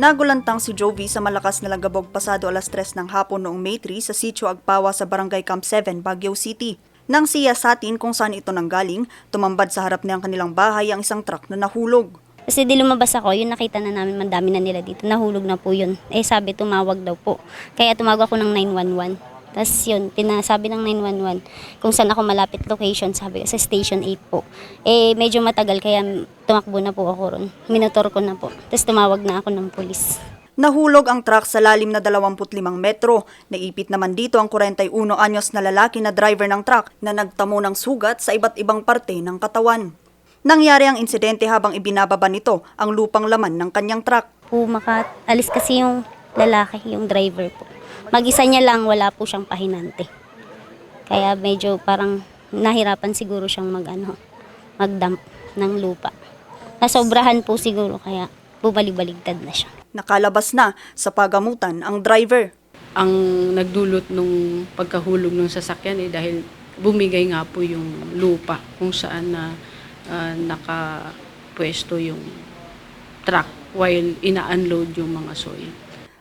Nagulantang si Jovi sa malakas na lagabog pasado alas 3 ng hapon noong May 3 sa Sitio Agpawa sa Barangay Camp 7, Baguio City. Nang siya sa atin kung saan ito nanggaling, tumambad sa harap ng kanilang bahay ang isang truck na nahulog. Kasi di lumabas ako, yun nakita na namin, mandami na nila dito. Nahulog na po yun. Eh sabi, tumawag daw po. Kaya tumawag ako ng 911. Tapos yun, pinasabi ng 911 kung saan ako malapit location, sabi ko, sa Station 8 po. Eh, medyo matagal, kaya tumakbo na po ako ron. Minotor ko na po. Tapos tumawag na ako ng pulis. Nahulog ang truck sa lalim na 25 metro. Naipit naman dito ang 41 anyos na lalaki na driver ng truck na nagtamo ng sugat sa iba't ibang parte ng katawan. Nangyari ang insidente habang ibinababa nito ang lupang laman ng kanyang truck. Po, makaalis kasi yung lalaki, yung driver po. Mag-isa niya lang, wala po siyang pahinante. Kaya medyo parang nahirapan siguro siyang mag, ano, mag-dump ng lupa. Nasobrahan po siguro, kaya bubalik-baligtad na siya. Nakalabas na sa pagamutan ang driver. ang nagdulot nung pagkahulog ng sasakyan eh dahil bumigay nga po yung lupa kung saan na ah, nakapwesto yung truck while ina-unload yung mga soil.